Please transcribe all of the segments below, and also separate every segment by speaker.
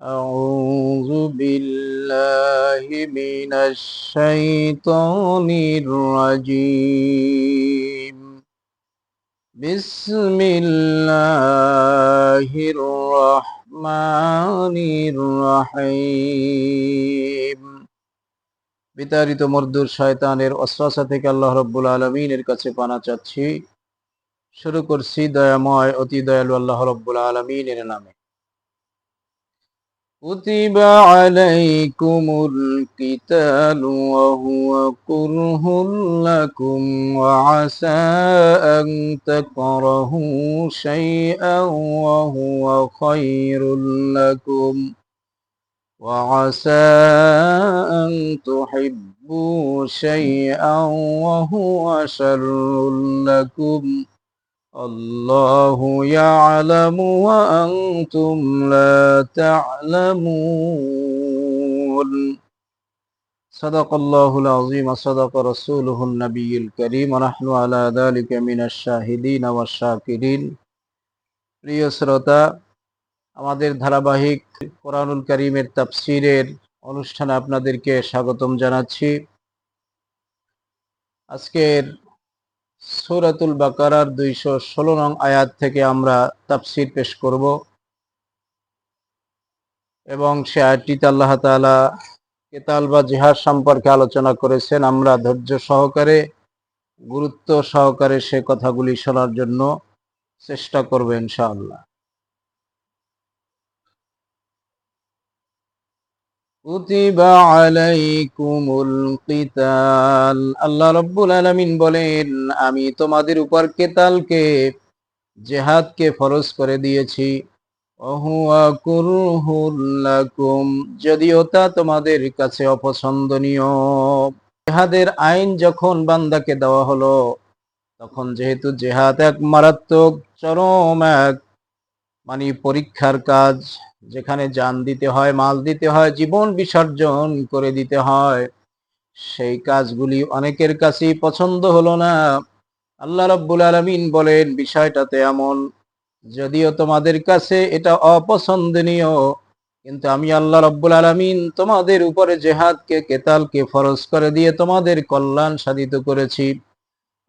Speaker 1: أعوذ بالله من الشيطان الرجيم بسم الله الرحمن الرحيم বিতাড়িত মর্দুর শয়তানের অশ্বাসা থেকে আল্লাহ রব্বুল আলমিনের কাছে পানা চাচ্ছি শুরু করছি দয়াময় অতি দয়ালু আল্লাহ রব্বুল আলমিনের নামে كتب عليكم القتال وهو كره لكم وعسى أن تكرهوا شيئا وهو خير لكم وعسى أن تحبوا شيئا وهو شر لكم الله يعلم وأنتم لا تعلمون صدق الله العظيم صدق رسوله النبي الكريم ونحن على ذلك من الشاهدين والشاكرين প্রিয় শ্রোতা আমাদের ধারাবাহিক কোরআনুল করিমের তাফসিরের অনুষ্ঠানে আপনাদেরকে স্বাগতম জানাচ্ছি আজকের সূরাতুল বাকারার দুইশো ষোলো নং আয়াত থেকে আমরা তাফসির পেশ করব। এবং সে আয়াতটিতে আল্লাহ তালা কেতাল বা জিহাদ সম্পর্কে আলোচনা করেছেন। আমরা ধৈর্য সহকারে, গুরুত্ব সহকারে সে কথাগুলি শোনার জন্য চেষ্টা করব ইনশাআল্লাহ। কুতিবা আলাইকুমুল কিতাল আল্লাহ রব্বুল আলামিন বলেন, আমি তোমাদের উপর কেতালকে, জেহাদকে ফরজ করে দিয়েছি। যদিও তা তোমাদের কাছে অপছন্দনীয়। জেহাদের আইন যখন বান্দাকে দেওয়া হলো, তখন যেহেতু জেহাদ এক মারাত্মক, চরম এক মানে পরীক্ষার কাজ। যেখানে যান দিতে হয়, মাল দিতে হয়, জীবন বিসর্জন করে দিতে হয়। সেই কাজগুলি অনেকের কাছেই পছন্দ হলো না। আল্লাহ রব্বুল আলমিন বলেন, বিষয়টাতে এমন, যদিও তোমাদের কাছে এটা অপছন্দনীয়, কিন্তু আমি আল্লাহ রব্বুল আলমিন তোমাদের উপরে জেহাদকে, কেতালকে ফরজ করে দিয়ে তোমাদের কল্যাণ সাধিত করেছি।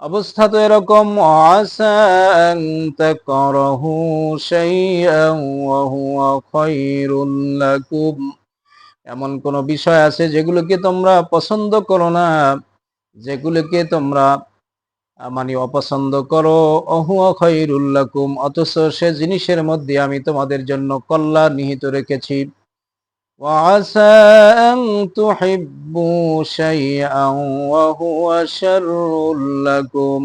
Speaker 1: অবস্থা তো এরকম এমন কোন বিষয় আছে যেগুলোকে তোমরা পছন্দ করো না, যেগুলোকে তোমরা মানে অপছন্দ করো অহুয়া খৈরুল্লাকুম অথচ সে জিনিসের মধ্যে আমি তোমাদের জন্য কল্যাণ নিহিত রেখেছি। وعسى أن تحبوا شيئا وهو شر لكم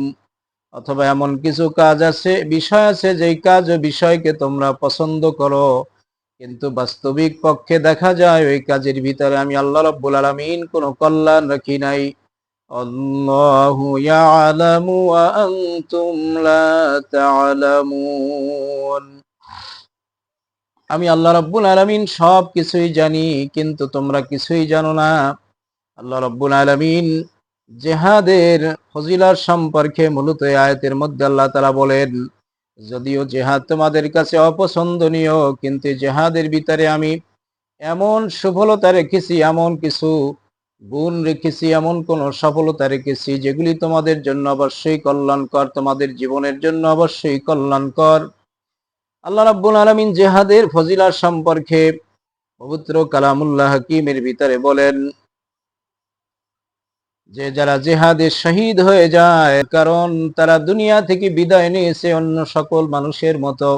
Speaker 1: অথবা এমন কিছু কাজ আছে বিষয় আছে যেই কাজ ও বিষয়কে তোমরা পছন্দ করো কিন্তু বাস্তবিক পক্ষে দেখা যায় ওই কাজের ভিতরে আমি আল্লাহ রব্বুল আলমিন কোনো কল্যাণ রাখি নাই আল্লাহু ইয়ালামু ওয়া আনতুম লা তা'লামুন আমি আল্লাহ রব্বুল আলমিন সব কিছুই জানি, কিন্তু তোমরা কিছুই জানো না। আল্লাহ রব্বুল আলমিন জেহাদের ফজিলার সম্পর্কে মূলত আয়তের মধ্যে আল্লাহ তারা বলেন, যদিও জেহাদ তোমাদের কাছে অপছন্দনীয়, কিন্তু জেহাদের ভিতরে আমি এমন সফলতা রেখেছি, এমন কিছু গুণ রেখেছি, এমন কোন সফলতা রেখেছি, যেগুলি তোমাদের জন্য অবশ্যই কল্যাণকর, তোমাদের জীবনের জন্য অবশ্যই কল্যাণকর। আল্লাহ রাব্বুল আলামিন জেহাদের ফজিলার সম্পর্কে পবিত্র কালামুল্লাহ হাকিমের ভিতরে বলেন যে যারা জেহাদে শহীদ হয়ে যায়, কারণ তারা দুনিয়া থেকে বিদায় নিয়েছে অন্য সকল মানুষের মতো,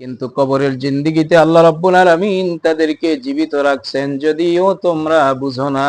Speaker 1: কিন্তু কবরের জিন্দিগিতে আল্লাহ রাব্বুল আলামিন তাদেরকে জীবিত রাখছেন, যদিও তোমরা বুঝো না।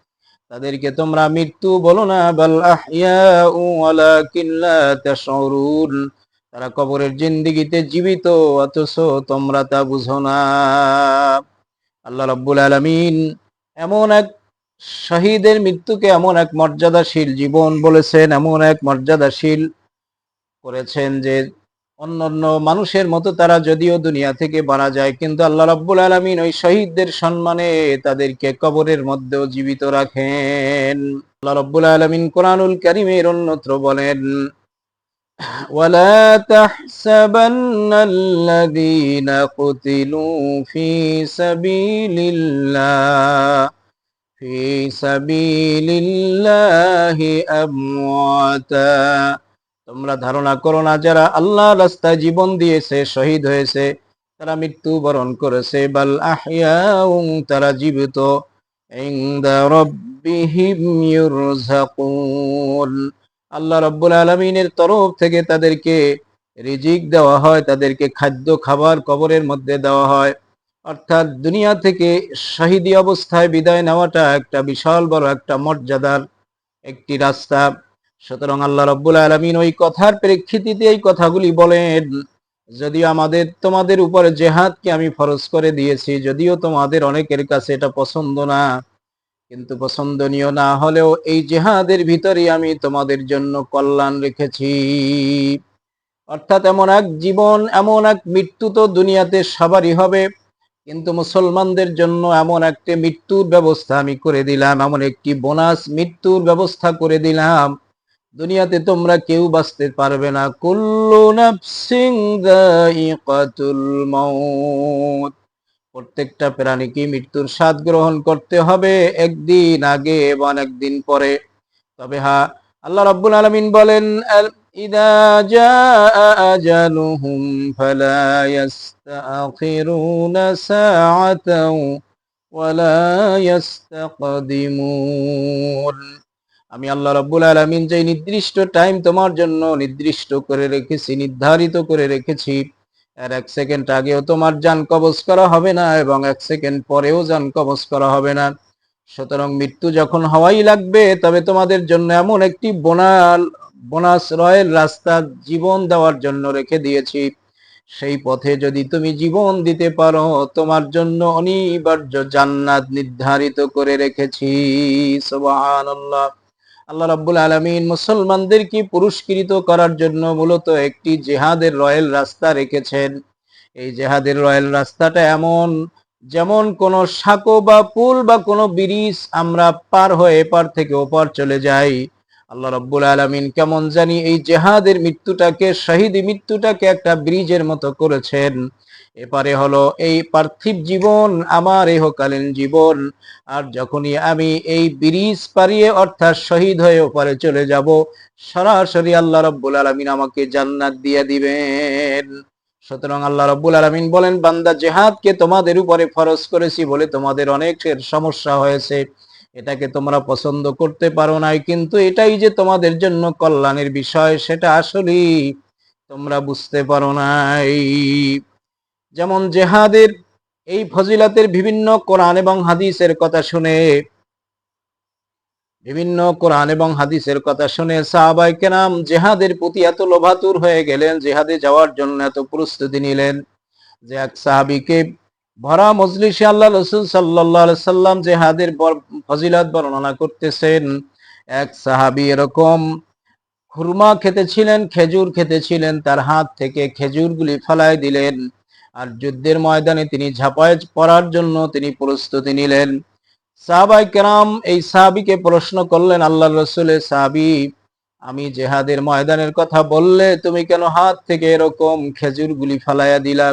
Speaker 1: তাদেরকে তোমরা মৃত্যু বলো না তারা কবরের জিন্দিগিতে জীবিত, অথচ তোমরা তা বুঝো না। আল্লাহ রব্বুল আলমিন এমন এক শহীদের মৃত্যুকে এমন এক মর্যাদাশীল জীবন বলেছেন, এমন এক মর্যাদাশীল করেছেন যে অন্যান্য মানুষের মতো তারা যদিও দুনিয়া থেকে মারা যায় কিন্তু আল্লাহ রাব্বুল আলমিন ওই শহীদদের সম্মানে তাদেরকে কবরের মধ্যেও জীবিত রাখেন আল্লাহ রাব্বুল আলমিন কোরআনুল করিমের অন্যত্র বলেন ولا تحسبن الذين قتلوا في سبيل الله في سبيل الله أمواتا তোমরা ধারণা করো না যারা আল্লাহ রাস্তায় জীবন দিয়েছে, শহীদ হয়েছে, তারা মৃত্যু বরণ করেছে। বাল আহিয়াউং তারা জীবিত। আল্লাহ রাব্বুল আলামিনের তরফ থেকে তাদেরকে রিজিক দেওয়া হয়, তাদেরকে খাদ্য, খাবার কবরের মধ্যে দেওয়া হয়। অর্থাৎ দুনিয়া থেকে শহীদি অবস্থায় বিদায় নেওয়াটা একটা বিশাল বড় একটা মর্যাদার একটি রাস্তা। সুতরাং আল্লাহ রব্বুল আলমিন ওই কথার প্রেক্ষিতে এই কথাগুলি বলেন, যদিও আমাদের, তোমাদের উপরে জেহাদকে আমি ফরজ করে দিয়েছি, যদিও তোমাদের অনেকের কাছে এটা পছন্দ না, কিন্তু পছন্দনীয় না হলেও এই জেহাদের ভিতরে আমি তোমাদের জন্য কল্যাণ রেখেছি। অর্থাৎ এমন এক জীবন, এমন এক মৃত্যু তো দুনিয়াতে সবারই হবে, কিন্তু মুসলমানদের জন্য এমন একটি মৃত্যুর ব্যবস্থা আমি করে দিলাম, এমন একটি বোনাস মৃত্যুর ব্যবস্থা করে দিলাম। দুনিয়াতে তোমরা কেউ বাঁচতে পারবে না। কুল্লু নাফসিং যায়িকাতুল মাউত। প্রত্যেকটা প্রাণীকে মৃত্যুর স্বাদ গ্রহণ করতে হবে একদিন আগে এবং একদিন পরে। তবে হ্যাঁ আল্লাহ রাব্বুল আলামিন বলেন ইদা জাআ আজালুহুম ফালা ইস্তাখিরুনা সাআতাও ওয়ালা ইস্তাকদিমুন আমি আল্লাহ রাব্বুল আলামিন যে নির্দিষ্ট টাইম তোমার জন্য নির্দিষ্ট করে রেখেছি, নির্ধারিত করে রেখেছি, আর এক সেকেন্ড আগেও তোমার যান কবজ করা হবে না এবং এক সেকেন্ড পরেও যান কবজ করা হবে না। সুতরাং মৃত্যু যখন হওয়াই লাগবে, তবে তোমাদের জন্য এমন একটি বোনাল, বোনাস রয়েল রাস্তা জীবন দেওয়ার জন্য রেখে দিয়েছি। সেই পথে যদি তুমি জীবন দিতে পারো, তোমার জন্য অনিবার্য জান্নাত নির্ধারিত করে রেখেছি। সুবহানাল্লাহ। আল্লাহ রাব্বুল আলামিন মুসলমানদেরকে পুরস্কৃত করার জন্য মূলত একটি জেহাদের রয়েল রাস্তা রেখেছেন? এই জেহাদের রয়েল রাস্তাটা এমন, যেমন কোন সাঁকো বা পুল বা কোনো ব্রিজ আমরা পার হয়ে এপার থেকে ওপার চলে যাই। আল্লাহ রাব্বুল আলমিন কেমন জানি এই জেহাদের মৃত্যুটাকে, শহীদ মৃত্যুটাকে একটা ব্রিজের মতো করেছেন। এপারে হলো, এই পার্থিব জীবন আমার ইহকালীন জীবন। আর যখনই আমি এই ব্রিজ পারিয়ে অর্থাৎ শহীদ হয়ে ওপারে চলে যাব, সরাসরি আল্লাহ রব্বুল আলমিন আমাকে জান্নাত দিয়ে দিবেন। সুতরাং আল্লাহ রব্বুল আলমিন বলেন, বান্দা, জেহাদকে তোমাদের উপরে ফরজ করেছি বলে তোমাদের অনেকের সমস্যা হয়েছে। এটাকে তোমরা পছন্দ করতে পারো নাই, কিন্তু এটাই যে তোমাদের জন্য কল্যাণের বিষয়, সেটা আসলেই তোমরা বুঝতে পারো নাই। যেমন জেহাদের এই ফজিলাতের বিভিন্ন কোরআন এবং হাদিসের কথা শুনে, বিভিন্ন কোরআন এবং হাদিসের কথা শুনে সাহাবাই কেরাম জেহাদের প্রতি এত লোভাতুর হয়ে গেলেন, জেহাদে যাওয়ার জন্য এত প্রস্তুতি নিলেন যে এক সাহাবিকে ভরা মজলিসে আল্লাহ রসুল সাল্লাহ সাল্লাম জেহাদের ফজিলাত বর্ণনা করতেছেন। এক সাহাবি এরকম খুরমা খেতেছিলেন, খেজুর খেতেছিলেন, তার হাত থেকে খেজুরগুলি ফেলায় দিলেন। আর যুদ্ধের ময়দানে তিনি ঝাঁপায় পড়ার জন্য তিনি প্রস্তুতি নিলেন। সাহাবাই কেরাম এই সাহাবিকে প্রশ্ন করলেন আল্লাহ রসুলের সাহাবি, আমি জেহাদের ময়দানের কথা বললে তুমি কেন হাত থেকে এরকম খেজুর গুলি ফালাইয়া দিলা?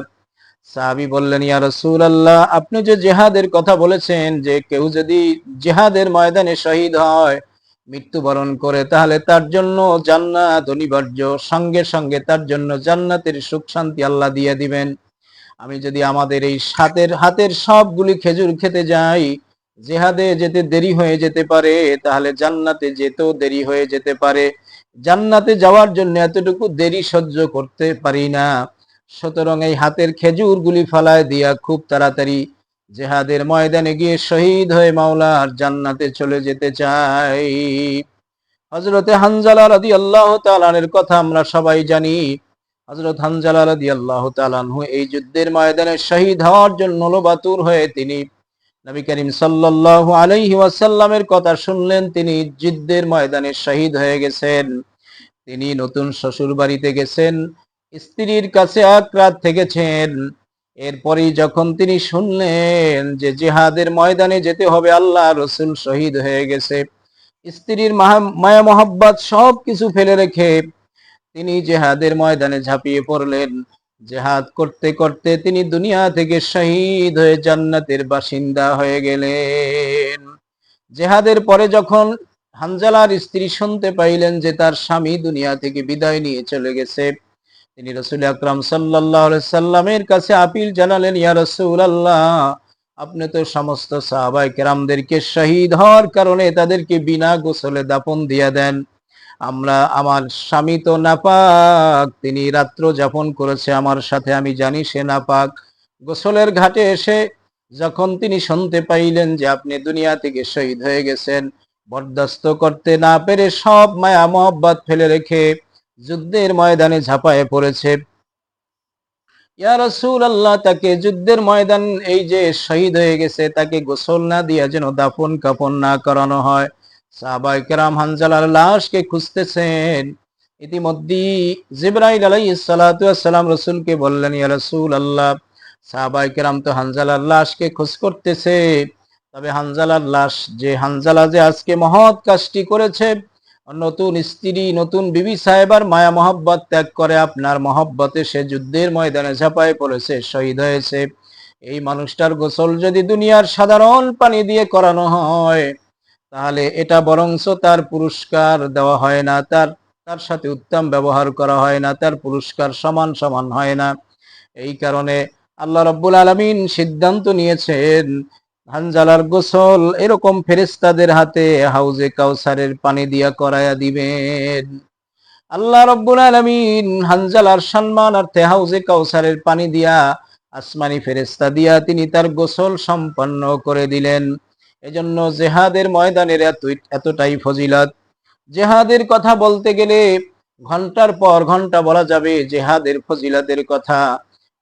Speaker 1: সাহাবি বললেন, ইয়া রসুল আল্লাহ আপনি যে জেহাদের কথা বলেছেন, যে কেউ যদি জেহাদের ময়দানে শহীদ হয়, মৃত্যুবরণ করে, তাহলে তার জন্য জান্নাত অনিবার্য। সঙ্গে সঙ্গে তার জন্য জান্নাতের সুখ শান্তি আল্লাহ দিয়ে দিবেন। আমি যদি আমাদের এই সাতের হাতের সবগুলি খেজুর খেতে যাই, জেহাদে যেতে দেরি হয়ে যেতে পারে, তাহলে জান্নাতে যেতেও দেরি হয়ে যেতে পারে। জান্নাতে যাওয়ার জন্য এতটুকু দেরি সহ্য করতে পারি না। সুতরাং এই হাতের খেজুরগুলি ফালায় দিয়া খুব তাড়াতাড়ি জেহাদের ময়দানে গিয়ে শহীদ হয়ে মাওলার জান্নাতে চলে যেতে চাই। হজরতে হানজালা রাদি আল্লাহ তালানের কথা আমরা সবাই জানি। হজরত হানজালা রাদি আল্লাহ তালানহু এই যুদ্ধের ময়দানে শহীদ হওয়ার জন্য লোবাতুর হয়ে তিনি নবী করিম সাল্লাল্লাহু আলাইহি ওয়াসাল্লামের কথা শুনলেন, তিনি যুদ্ধের ময়দানে শহীদ হয়ে গেছেন। তিনি নতুন শ্বশুর বাড়িতে গেছেন, স্ত্রীর কাছে এক রাত থেকেছেন। এরপরেই যখন তিনি শুনলেন যে জেহাদের ময়দানে যেতে হবে আল্লাহ রসুল শহীদ হয়ে গেছে। স্ত্রীর মায়া মহব্বত সব কিছু ফেলে রেখে তিনি জেহাদের ময়দানে ঝাঁপিয়ে পড়লেন। জেহাদ করতে করতে তিনি দুনিয়া থেকে শহীদ হয়ে জান্নাতের বাসিন্দা হয়ে গেলেন। জেহাদের পরে যখন হানজালার স্ত্রী শুনতে পাইলেন যে তার স্বামী দুনিয়া থেকে বিদায় নিয়ে চলে গেছে, তিনি রসুল আকরাম সাল্লাহ সাল্লামের কাছে আপিল জানালেন, ইয়া রসুল আল্লাহ আপনি তো সমস্ত সাহাবাই কেরামদেরকে শহীদ হওয়ার কারণে তাদেরকে বিনা গোসলে দাপন দিয়া দেন। আমরা আমার স্বামী তো নাপাক, তিনি রাত্র যাপন করেছে আমার সাথে, আমি জানি সে নাপাক। গোসলের ঘাটে এসে যখন তিনি শুনতে পাইলেন যে আপনি দুনিয়া থেকে শহীদ হয়ে গেছেন, বরদাস্ত করতে না পেরে সব মায়া মহব্বত ফেলে রেখে যুদ্ধের ময়দানে ঝাঁপায়ে পড়েছে। ইয়া আল্লাহ তাকে যুদ্ধের ময়দান, এই যে শহীদ হয়ে গেছে, তাকে গোসল না দিয়া যেন দাফন কাফন না করানো হয়। সাহাবাই কেরাম হানজালার লাশকে খুঁজতেছেন। ইতিমধ্যেই জিব্রাইল আলাইহিস সালাতু সালাম রসুলকে বললেন রাসূল আল্লাহ সাহাবাই কেরাম তো হানজালার লাশকে খোঁজ করতেছে। তবে হানজালার লাশ যে হানজালা যে আজকে মহৎ কাজটি করেছে, নতুন স্ত্রী, নতুন বিবি সাহেবার মায়া মহব্বত ত্যাগ করে আপনার মহব্বতে সে যুদ্ধের ময়দানে ঝাঁপায় পড়েছে, শহীদ হয়েছে। এই মানুষটার গোসল যদি দুনিয়ার সাধারণ পানি দিয়ে করানো হয় তাহলে এটা বরংস তার পুরস্কার দেওয়া হয় না, তার তার সাথে উত্তম ব্যবহার করা হয় না, তার পুরস্কার সমান সমান হয় না। এই কারণে আল্লাহ রব্বুল আলমিন সিদ্ধান্ত নিয়েছেন, হানজালার গোসল এরকম ফেরেস্তাদের হাতে হাউজে কাউসারের পানি দিয়া করায়া দিবেন। আল্লাহ রব্বুল আলমিন হানজালার সম্মান অর্থে হাউজে কাউসারের পানি দিয়া আসমানি ফেরেস্তা দিয়া তিনি তার গোসল সম্পন্ন করে দিলেন। এজন্য জেহাদের ময়দানের এত, এতটাই ফজিলত। জেহাদের কথা বলতে গেলে ঘণ্টার পর ঘণ্টা বলা যাবে জেহাদের ফজিলতের কথা।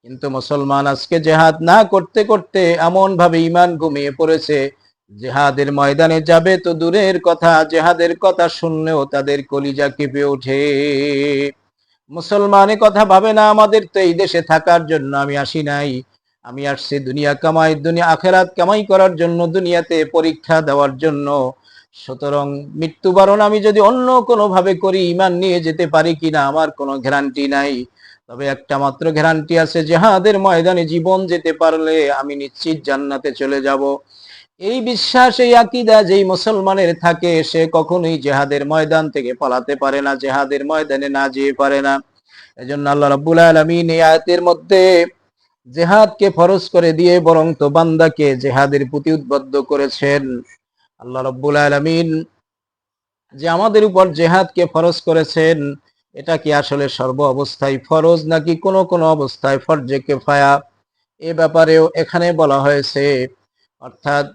Speaker 1: কিন্তু মুসলমান আজকে জেহাদ না করতে করতে এমন ভাবে ইমান ঘুমিয়ে পড়েছে। জেহাদের ময়দানে যাবে তো দূরের কথা, জেহাদের কথা শুনলেও তাদের কলিজা কেঁপে ওঠে। মুসলমানে কথা ভাবে না, আমাদের তো এই দেশে থাকার জন্য আমি আসি নাই। আমি আসছি দুনিয়া কামাই, দুনিয়া আখেরাত কামাই করার জন্য, দুনিয়াতে পরীক্ষা দেওয়ার জন্য। সুতরাং মৃত্যুবরণ আমি যদি অন্য কোনো ভাবে করি ইমান নিয়ে যেতে পারি কিনা আমার কোনো গ্যারান্টি নাই। তবে একটা মাত্র গ্যারান্টি আছে, জেহাদের ময়দানে জীবন যেতে পারলে আমি নিশ্চিত জান্নাতে চলে যাব। এই বিশ্বাস, এই আকিদা যেই মুসলমানের থাকে, সে কখনোই জেহাদের ময়দান থেকে পালাতে পারে না, জেহাদের ময়দানে না যেয়ে পারে না। এজন্য আল্লাহ রাব্বুল আলামিন এই আয়াতের মধ্যে জেহাদকে ফরজ করে দিয়ে বরং তো বান্দাকে জেহাদের প্রতি উদ্বুদ্ধ করেছেন। আল্লাহ রব্বুল আলামিন যে আমাদের উপর জেহাদকে ফরজ করেছেন, এটা কি আসলে সর্ব অবস্থায় ফরজ নাকি কোনো কোনো অবস্থায় ফরজে কেফায়া? এ ব্যাপারেও এখানে বলা হয়েছে। অর্থাৎ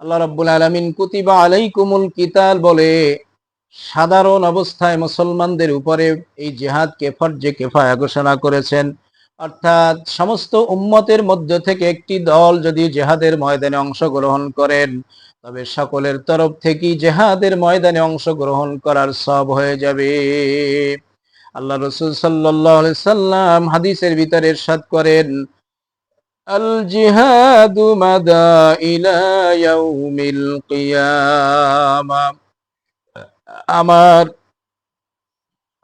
Speaker 1: আল্লাহ রাব্বুল আলামিন কুতিবা আলাইকুমুল কিতাল বলে, সাধারণ অবস্থায় মুসলমানদের উপরে এই জিহাদকে ফরজে কেফায়া ঘোষণা করেছেন। অর্থাৎ সমস্ত উম্মতের মধ্য থেকে একটি দল যদি জেহাদের ময়দানে অংশগ্রহণ করেন, তবে সকলের তরফ থেকেই জেহাদের ময়দানে অংশগ্রহণ করার সব হয়ে যাবে। আল্লাহ রসুল সাল্লাহ সাল্লাম হাদিসের ভিতরে এরশাদ করেন, আল জিহাদু মাদা ইলা ইয়াউমিল কিয়ামা। আমার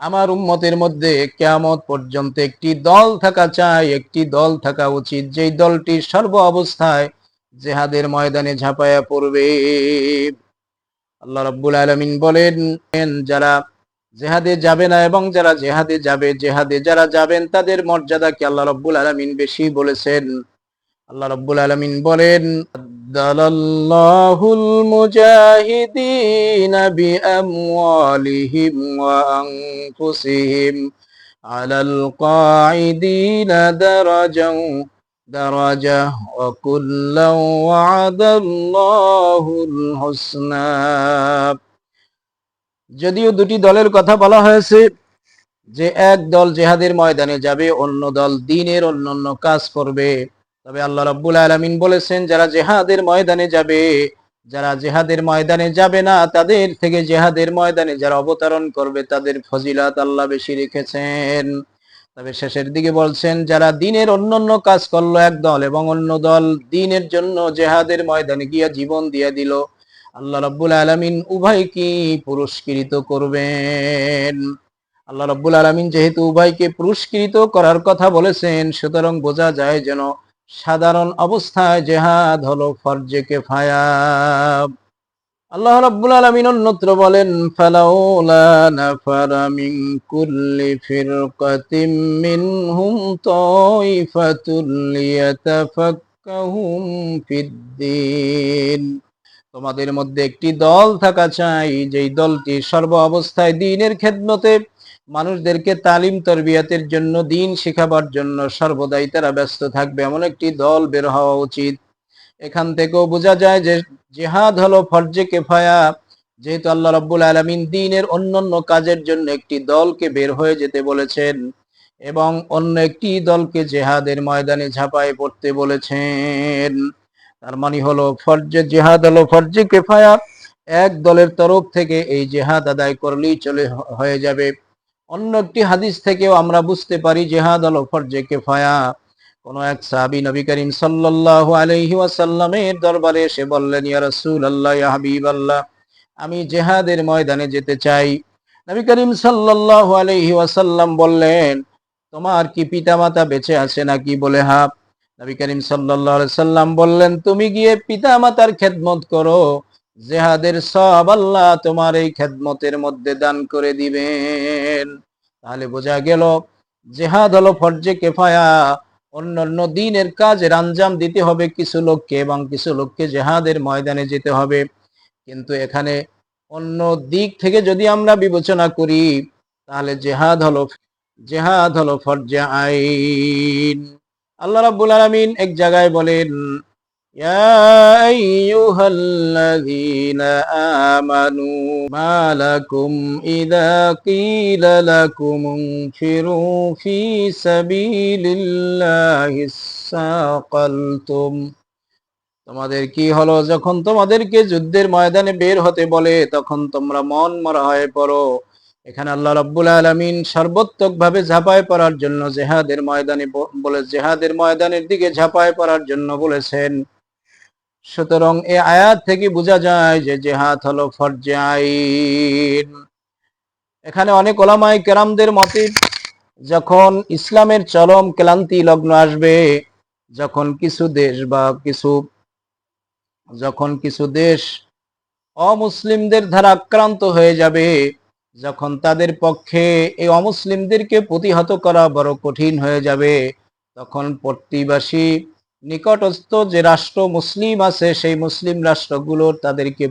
Speaker 1: আমার উম্মতের মধ্যে কেয়ামত পর্যন্ত একটি দল থাকা চাই, একটি দল থাকা উচিত। যেই দলটি সর্ব অবস্থায় জেহাদের ময়দানে ঝাঁপায়া পড়বে। আল্লাহ রাব্বুল আলামিন বলেন, যারা জেহাদে যাবে না এবং যারা জেহাদে যাবে, জেহাদে যারা যাবেন, তাদের মর্যাদাকে আল্লাহ রাব্বুল আলামিন বেশি বলেছেন? আল্লাহ রাব্বুল আলামিন বলেন দালাল্লাহুল মুজাহিদিন বিআমওয়ালিহিম ওয়া আনফুসিহিম আলাল কাঈদিনা দারাজাও দারাজা ওয়া কুল্লাও ওয়া'দাল্লাহুল হুসনা। যদিও দুটি দলের কথা বলা হয়েছে, যে এক দল জেহাদের ময়দানে যাবে, অন্য দল দিনের অন্যান্য কাজ করবে। তবে আল্লাহ রাব্বুল আলামিন বলেছেন, যারা জেহাদের ময়দানে যাবে, যারা জেহাদের ময়দানে যাবে না, তাদের থেকে জেহাদের ময়দানে যারা অবতরণ করবে, তাদের ফজিলাত আল্লাহ বেশি রেখেছেন। তবে শেষের দিকে বলছেন, যারা দিনের অন্যান্য কাজ করল এক দল এবং অন্য দল দিনের জন্য জেহাদের ময়দানে গিয়া জীবন দিয়ে দিল, আল্লাহ রাব্বুল আলামিন উভয়কে পুরস্কৃত করবেন। আল্লাহ রাব্বুল আলামিন যেহেতু উভয়কে পুরস্কৃত করার কথা বলেছেন, সুতরাং বোঝা যায় যেন সাধারণ অবস্থায় জেহাদ হলো ফরজে কেফায়া। আল্লাহ রাব্বুল আলামিন অন্যত্র বলেন, ফালাউলা নাফারা মিন কুল্লি ফিরকাতিম মিনহুম তাইফাতুল লিয়াতাফাক্কাহুম ফিদ্দিন। তোমাদের মধ্যে একটি দল থাকা চাই, যেই দলটি সর্ব অবস্থায় দিনের খেদমতে মানুষদেরকে তালিম তরবিয়াতের জন্য, দিন শেখাবার জন্য সর্বদাই তারা ব্যস্ত থাকবে, এমন একটি দল বের হওয়া উচিত। এখান থেকেও বোঝা যায় যে জেহাদ হলো ফরজে কেফায়া। যেহেতু আল্লাহ রাব্বুল আলামিন দিনের অন্যান্য কাজের জন্য একটি দলকে বের হয়ে যেতে বলেছেন এবং অন্য একটি দলকে জেহাদের ময়দানে ঝাঁপায় পড়তে বলেছেন। তার মানে হলো ফরজে জেহাদ হলো ফরজে কেফায়া। এক দলের তরফ থেকে এই জেহাদ আদায় করলেই চলে হয়ে যাবে। অন্য একটি হাদিস থেকেও আমরা বুঝতে পারি, জেহাদ হলো ফরজে কেফায়া। কোন এক সাহাবী নবী করিম সাল্লাল্লাহু আলাইহি ওয়াসাল্লামের দরবারে এসে বললেন, ইয়া রাসূলুল্লাহ, ইয়া হাবিবাল্লাহ, আমি জেহাদের ময়দানে যেতে চাই। নবী করিম সাল্লাল্লাহু আলাইহি ওয়াসাল্লাম বললেন, তোমার কি পিতামাতা বেঁচে আছে নাকি? বলে, হা। নবী করিম আলাইহি সাল্লাম বললেন, তুমি গিয়ে পিতামাতার খেদমত করো। জেহাদের সব আল্লাহ তোমার এই খেদমতের মধ্যে দান করে দিবেন। তাহলে বোঝা গেল, জেহাদ হলো ফরজে কেফায়া। অন্যান্য দিনের কাজের আঞ্জাম দিতে হবে কিছু লোককে এবং কিছু লোককে জেহাদের ময়দানে যেতে হবে। কিন্তু এখানে অন্য দিক থেকে যদি আমরা বিবেচনা করি, তাহলে জেহাদ হলো জেহাদ হলো ফরজে আইন। আল্লাহ রাব্বুল আলামিন এক জায়গায় বলেন يا أيها الذين آمنوا ما لكم إذا قيل لكم انفروا في سبيل الله ساقلتم তোমাদের কি হলো যখন তোমাদেরকে যুদ্ধের ময়দানে বের হতে বলে তখন তোমরা মন মরা হয়ে পড়ো এখানে আল্লাহ রাব্বুল আলামিন সর্বোত্তক ভাবে ঝাঁপায় পড়ার জন্য জেহাদের ময়দানে বলে জেহাদের ময়দানের দিকে ঝাঁপায় পড়ার জন্য বলেছেন সুতরাং এ আয়াত থেকে বোঝা যায় যে জেহাদ হলো ফরজে আইন। এখানে অনেক ওলামাই কেরামদের মতে যখন ইসলামের চরম ক্লান্তি লগ্ন আসবে, যখন কিছু দেশ বা কিছু, যখন কিছু দেশ অমুসলিমদের দ্বারা আক্রান্ত হয়ে যাবে, যখন তাদের পক্ষে এই অমুসলিমদেরকে প্রতিহত করা বড় কঠিন হয়ে যাবে, তখন প্রতিবাসী নিকটস্থ যে রাষ্ট্র মুসলিম আছে, সেই মুসলিম রাষ্ট্রগুলোর তাদেরকে,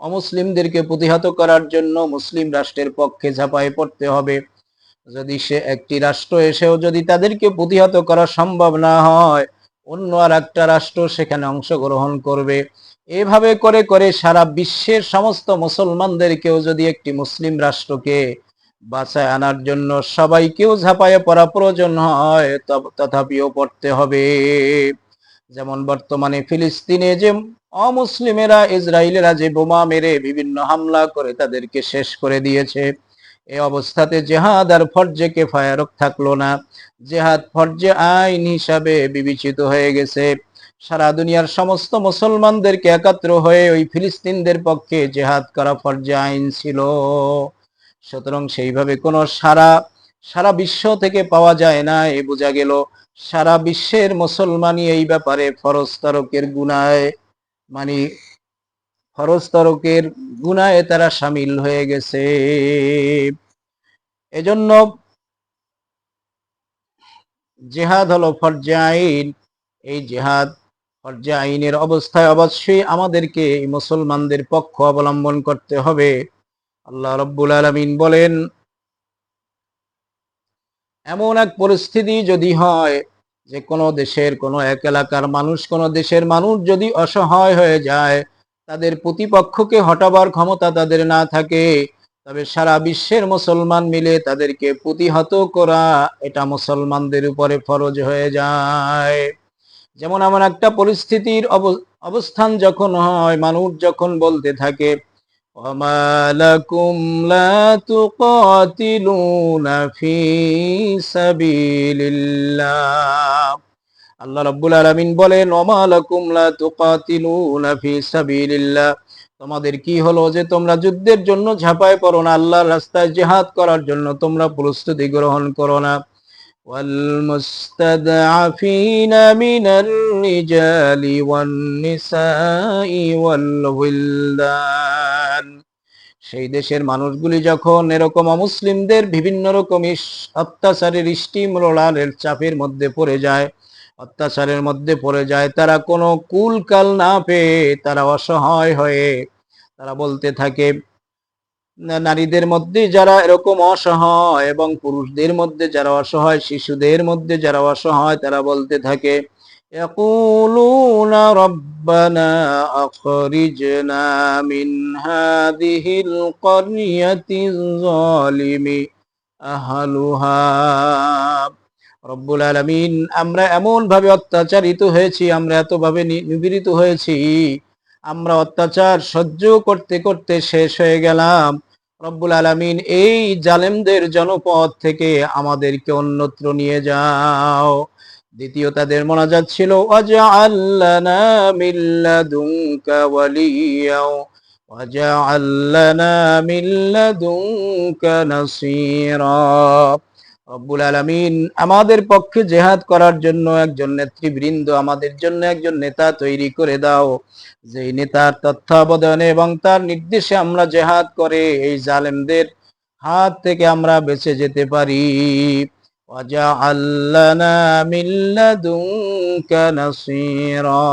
Speaker 1: অমুসলিমদেরকে প্রতিহত করার জন্য মুসলিম রাষ্ট্রের পক্ষে ঝাঁপায় পড়তে হবে। যদি সে একটি রাষ্ট্র এসেও যদি তাদেরকে প্রতিহত করা সম্ভব না হয়, অন্য আর একটা রাষ্ট্র সেখানে অংশগ্রহণ করবে। এভাবে করে করে সারা বিশ্বের সমস্ত মুসলমানদেরকেও যদি একটি মুসলিম রাষ্ট্রকে বাঁচায় আনার জন্য সবাইকেও ঝাঁপায়ে পড়া প্রয়োজন হয় তথাপিও পড়তে হবে। যেমন বর্তমানে ফিলিস্তিনে যে অমুসলিমেরা ইসরায়েলেরা যে বোমা মেরে বিভিন্ন হামলা করে তাদেরকে শেষ করে দিয়েছে এই অবস্থাতে জেহাদ আর ফর্জে কে ফায়ারক থাকল না। জেহাদ ফরজে আইন হিসাবে বিবেচিত হয়ে গেছে। সারা দুনিয়ার সমস্ত মুসলমানদেরকে একাত্র হয়ে ওই ফিলিস্তিনদের পক্ষে জেহাদ করা ফরজে আইন ছিল। সুতরাং সেইভাবে কোনো সারা সারা বিশ্ব থেকে পাওয়া যায় না, এ বোঝা গেল। সারা বিশ্বের মুসলমানই এই ব্যাপারে ফরজ গুনায় মানে ফরজ গুনায় তারা সামিল হয়ে গেছে। এজন্য জেহাদ হলো ফরজে আইন। এই জেহাদ ফরজে আইনের অবস্থায় অবশ্যই আমাদেরকে মুসলমানদের পক্ষ অবলম্বন করতে হবে। আল্লাহ রব্বুল আলমিন বলেন, এমন এক পরিস্থিতি যদি হয়, যে কোনো দেশের, কোনো এক এলাকার মানুষ, কোনো দেশের মানুষ যদি অসহায় হয়ে যায়, তাদের প্রতিপক্ষকে হটাবার ক্ষমতা তাদের না থাকে, তবে সারা বিশ্বের মুসলমান মিলে তাদেরকে প্রতিহত করা এটা মুসলমানদের উপরে ফরজ হয়ে যায়। যেমন এমন একটা পরিস্থিতির অব- অবস্থান যখন হয়, মানুষ যখন বলতে থাকে وما لكم لا تقاتلون في سبيل الله আল্লাহ রাব্বুল আলামিন বলেন ওমা লাকুম লা তুকাতিলুনা ফি সাবিলিল্লাহ তোমাদের কি হলো যে তোমরা যুদ্ধের জন্য ঝাঁপায় পড়ো না আল্লাহর রাস্তায় জিহাদ করার জন্য তোমরা প্রস্তুতি গ্রহণ করো না والمستضعفين من الرجال والنساء والولدان সেই দেশের মানুষগুলি যখন এরকম অমুসলিমদের বিভিন্ন রকম অত্যাচারের স্টিম রোলারের চাপের মধ্যে পড়ে যায়, অত্যাচারের মধ্যে পড়ে যায়, তারা কোনো কুল কাল না পেয়ে তারা অসহায় হয়ে তারা বলতে থাকে নারীদের মধ্যে যারা এরকম অসহায় এবং পুরুষদের মধ্যে যারা অসহায়, শিশুদের মধ্যে যারা অসহায় তারা বলতে থাকে يقولون ربنا أخرجنا من هذه القرية الظالم أهلها রব্বুল আলামিন আমরা এমন ভাবে অত্যাচারিত হয়েছি আমরা এত ভাবে নি- নিপীড়িত হয়েছি আমরা অত্যাচার সহ্য করতে করতে শেষ হয়ে গেলাম রব্বুল আলামিন এই জালেমদের জনপদ থেকে আমাদেরকে অন্যত্র নিয়ে যাও দ্বিতীয় তাদের মোনাজাত ছিল রব্বুল আমাদের পক্ষে জেহাদ করার জন্য একজন নেতৃবৃন্দ, আমাদের জন্য একজন নেতা তৈরি করে দাও। যেই নেতার তত্ত্বাবধানে এবং তার নির্দেশে আমরা জেহাদ করে, এই জালেমদের হাত থেকে আমরা বেঁচে যেতে পারি। وَاجْعَل لَّنَا مِن لَّدُنكَ نَصِيرًا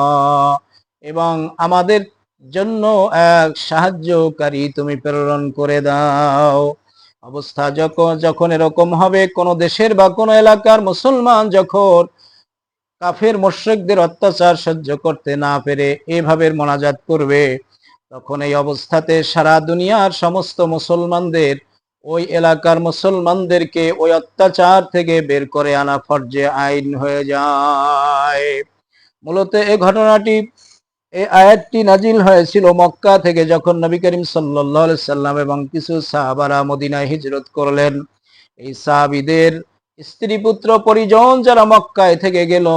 Speaker 1: এবং আমাদের জন্য এক সাহায্যকারী তুমি প্রেরণ করে দাও অবস্থা যখন যখন এরকম হবে কোন দেশের বা কোন এলাকার মুসলমান যখন কাফের মোশরিকদের অত্যাচার সহ্য করতে না পেরে এভাবে মোনাজাত করবে তখন এই অবস্থাতে সারা দুনিয়ার সমস্ত মুসলমানদের ওই এলাকার মুসলমানদেরকে ওই অত্যাচার থেকে বের করে আনা ফরজে আইন হয়ে যায়। মূলত এই ঘটনাটি এই আয়াতটি নাজিল হয়েছিল মক্কা থেকে যখন নবী করিম আলাইহি সাল্লাম এবং কিছু সাহাবারা মদিনায় হিজরত করলেন। এই সাহাবিদের স্ত্রী পুত্র পরিজন যারা মক্কায় থেকে গেল,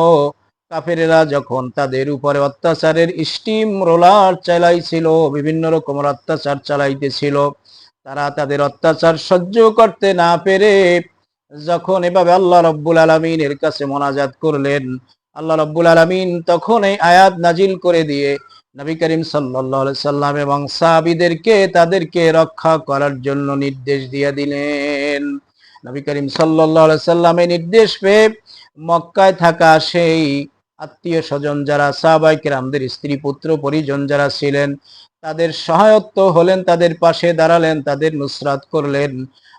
Speaker 1: কাফেরেরা যখন তাদের উপরে অত্যাচারের স্টিম রোলার চালাইছিল, বিভিন্ন রকমের অত্যাচার চালাইতেছিল তারা তাদের অত্যাচার সহ্য করতে না পেরে যখন এভাবে আল্লাহ রব্বুল আলমিনের কাছে মোনাজাত করলেন, আল্লাহ রব্বুল আলমিন তখন এই আয়াত নাজিল করে দিয়ে নবী করিম আলাইহি সাল্লাম এবং সাহাবীদেরকে তাদেরকে রক্ষা করার জন্য নির্দেশ দিয়ে দিলেন। নবী করিম আলাইহি সাল্লামের নির্দেশ পেয়ে মক্কায় থাকা সেই আত্মীয় স্বজন যারা সাহাবাই কেরামদের স্ত্রী, পুত্র, পরিজন যারা ছিলেন, তাদের সহায়ত্ব হলেন, তাদের পাশে দাঁড়ালেন, তাদের নুসরাত করলেন।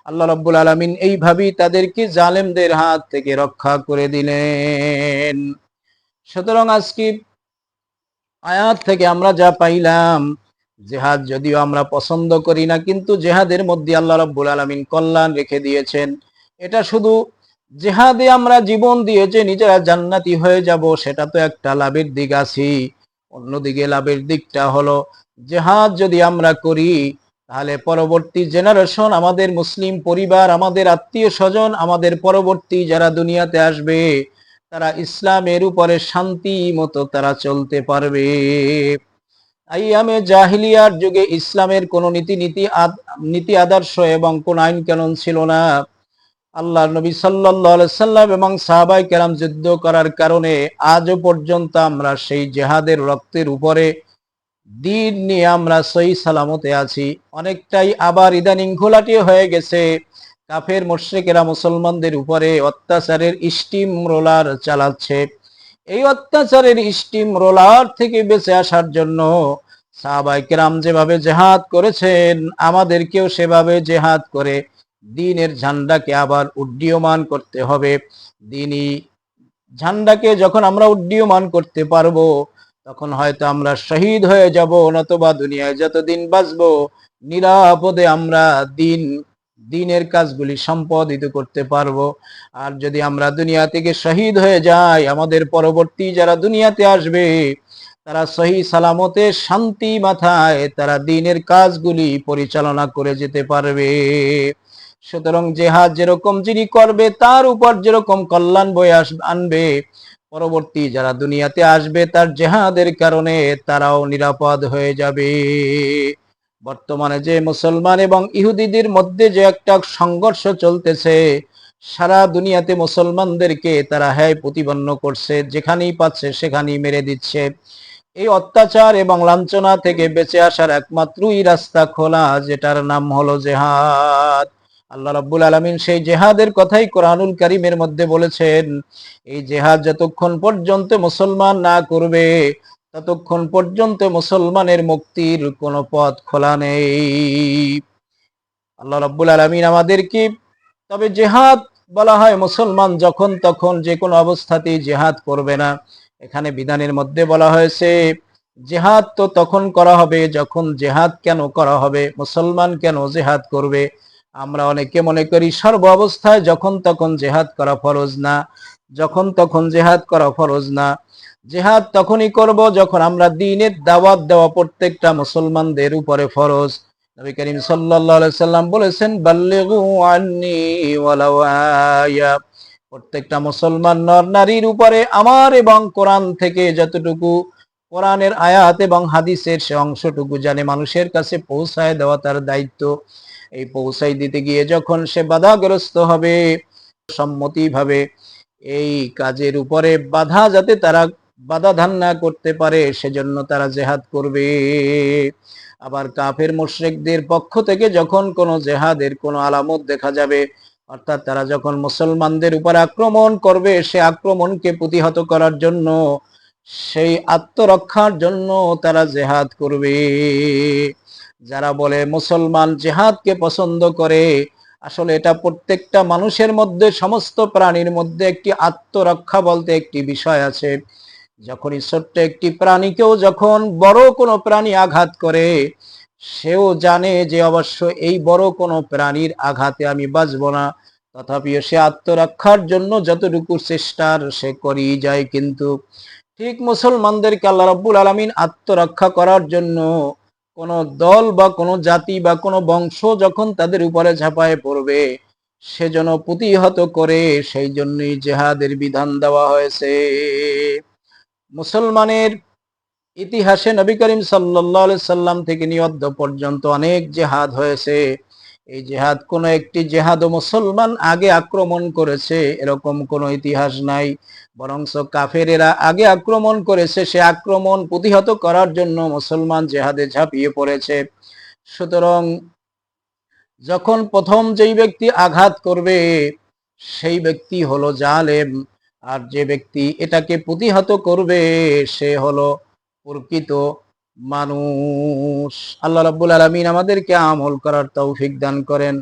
Speaker 1: আল্লাহ রব্বুল আলমিন এইভাবেই তাদেরকে জালেমদের হাত থেকে রক্ষা করে দিলেন। সুতরাং আজকে আয়াত থেকে আমরা যা পাইলাম, জেহাদ যদিও আমরা পছন্দ করি না, কিন্তু জেহাদের মধ্যে আল্লাহ রব্বুল আলমিন কল্যাণ রেখে দিয়েছেন। এটা শুধু জেহাদে আমরা জীবন দিয়ে যে নিজেরা জান্নাতি হয়ে যাব, সেটা তো একটা লাভের দিক আছি। অন্যদিকে লাভের দিকটা হলো, জেহাদ যদি আমরা করি, তাহলে পরবর্তী জেনারেশন আমাদের মুসলিম পরিবার, আমাদের আত্মীয় স্বজন, আমাদের পরবর্তী যারা দুনিয়াতে আসবে, তারা ইসলামের উপরে শান্তি মতো তারা চলতে পারবে। আইয়ামে জাহিলিয়ার যুগে ইসলামের কোন নীতি নীতি নীতি আদর্শ এবং কোন আইন কানুন ছিল না। আল্লাহ নবী সাল্লাম এবং সাহাবাই কেরাম যুদ্ধ করার কারণে আজও পর্যন্ত আমরা সেই জেহাদের রক্তের উপরে দিন নিয়ে আমরা সহি সালামতে আছি। অনেকটাই আবার ইদানিং ঘোলাটি হয়ে গেছে। কাফের মোশরিকেরা মুসলমানদের উপরে অত্যাচারের স্টিম রোলার চালাচ্ছে। এই অত্যাচারের স্টিম রোলার থেকে বেঁচে আসার জন্য সাহাবাই কেরাম যেভাবে জেহাদ করেছেন, আমাদেরকেও সেভাবে জেহাদ করে দিনের ঝান্ডাকে আবার উড্ডীয়মান করতে হবে। দিনই ঝান্ডাকে যখন আমরা উড্ডীয়মান করতে পারব, তখন হয়তো আমরা শহীদ হয়ে যাব, নতবা দুনিয়ায় যতদিন বাঁচবো, নিরাপদে আমরা দিন, দিনের কাজগুলি সম্পাদিত করতে পারব। আর যদি আমরা দুনিয়া থেকে শহীদ হয়ে যাই, আমাদের পরবর্তী যারা দুনিয়াতে আসবে, তারা সহি সালামতে শান্তি মাথায় তারা দিনের কাজগুলি পরিচালনা করে যেতে পারবে। সুতরাং জেহাদ যেরকম যিনি করবে, তার উপর যেরকম কল্যাণ বয়ে আনবে। পরবর্তী যারা দুনিয়াতে আসবে, তার জেহাদের কারণে তারাও নিরাপদ হয়ে যাবে। বর্তমানে যে মুসলমান এবং ইহুদিদের মধ্যে যে একটা সংঘর্ষ চলতেছে, সারা দুনিয়াতে মুসলমানদেরকে তারা হ্যায় প্রতিপন্ন করছে। যেখানেই পাচ্ছে, সেখানেই মেরে দিচ্ছে। এই অত্যাচার এবং লাঞ্ছনা থেকে বেঁচে আসার একমাত্রই রাস্তা খোলা, যেটার নাম হলো জেহাদ। আল্লাহ রাব্বুল আলামিন সেই জেহাদের কথাই কোরআনুল কারীমের মধ্যে বলেছেন, এই জেহাদ যতক্ষণ পর্যন্ত মুসলমান না করবে, ততক্ষণ পর্যন্ত মুসলমানের মুক্তির কোনো পথ খোলা নেই। আল্লাহ রাব্বুল আলামিন আমাদেরকে, তবে জেহাদ বলা হয় মুসলমান যখন তখন যে কোনো অবস্থাতেই জেহাদ করবে না। এখানে বিধানের মধ্যে বলা হয়েছে, জেহাদ তো তখন করা হবে যখন জেহাদ কেন করা হবে, মুসলমান কেন জেহাদ করবে? আমরা অনেকে মনে করি সর্ব অবস্থায় যখন তখন জেহাদ করা ফরজ না, যখন তখন জেহাদ করা ফরজ না। জেহাদ তখনই করব যখন আমরা দিনের দাওয়াত দেওয়া প্রত্যেকটা মুসলমানদের উপরে ফরজ। নবী করিম সাল্লাল্লাহু সাল্লাম বলেছেন, বাল্লিগু আন্নি ওয়ালাউ আয়া। প্রত্যেকটা মুসলমান নর নারীর উপরে আমার এবং কোরআন থেকে যতটুকু কোরআনের আয়াত এবং হাদিসের সে অংশটুকু জানে মানুষের কাছে পৌঁছায় দেওয়া তার দায়িত্ব। এই পৌঁছাই দিতে গিয়ে যখন সে বাধাগ্রস্ত হবে, সম্মতিভাবে এই কাজের উপরে বাধা যাতে তারা বাধা ধান না করতে পারে, সেজন্য তারা জেহাদ করবে। আবার কাফের মুশরিকদের পক্ষ থেকে যখন কোনো জেহাদের কোনো আলামত দেখা যাবে, অর্থাৎ তারা যখন মুসলমানদের উপর আক্রমণ করবে, সে আক্রমণকে প্রতিহত করার জন্য, সেই আত্মরক্ষার জন্য তারা জেহাদ করবে। যারা বলে মুসলমান জেহাদকে পছন্দ করে, আসলে এটা প্রত্যেকটা মানুষের মধ্যে, সমস্ত প্রাণীর মধ্যে একটি আত্মরক্ষা বলতে একটি বিষয় আছে। যখনই ছোট্ট একটি প্রাণীকেও যখন বড় কোনো প্রাণী আঘাত করে, সেও জানে যে অবশ্য এই বড় কোনো প্রাণীর আঘাতে আমি বাঁচব না। তথাপিও সে আত্মরক্ষার জন্য যতটুকু চেষ্টার সে করেই যায় কিন্তু, ঠিক মুসলমানদেরকে আল্লাহ রাব্বুল আলামিন আত্মরক্ষা করার জন্য কোন দল বা কোন জাতি বা কোন বংশ যখন তাদের উপরে ঝাঁপায় পড়বে, সে যেন প্রতিহত করে, সেই জন্যই জেহাদের বিধান দেওয়া হয়েছে। মুসলমানের ইতিহাসে নবী করিম সাল্লাহ সাল্লাম থেকে নিয়দ্ধ পর্যন্ত অনেক জেহাদ হয়েছে। এই জেহাদ কোন একটি জেহাদ মুসলমান আগে আক্রমণ করেছে, এরকম কোনো ইতিহাস নাই। বরংস কাফেরেরা আগে আক্রমণ করেছে, সে আক্রমণ প্রতিহত করার জন্য মুসলমান জেহাদে ঝাঁপিয়ে পড়েছে। সুতরাং যখন প্রথম যেই ব্যক্তি আঘাত করবে, সেই ব্যক্তি হলো জালেম। আর যে ব্যক্তি এটাকে প্রতিহত করবে, সে হলো প্রকৃত মানুষ। আল্লাহ রাব্বুল আলামিন আমাদেরকে আমল করার তৌফিক দান করেন।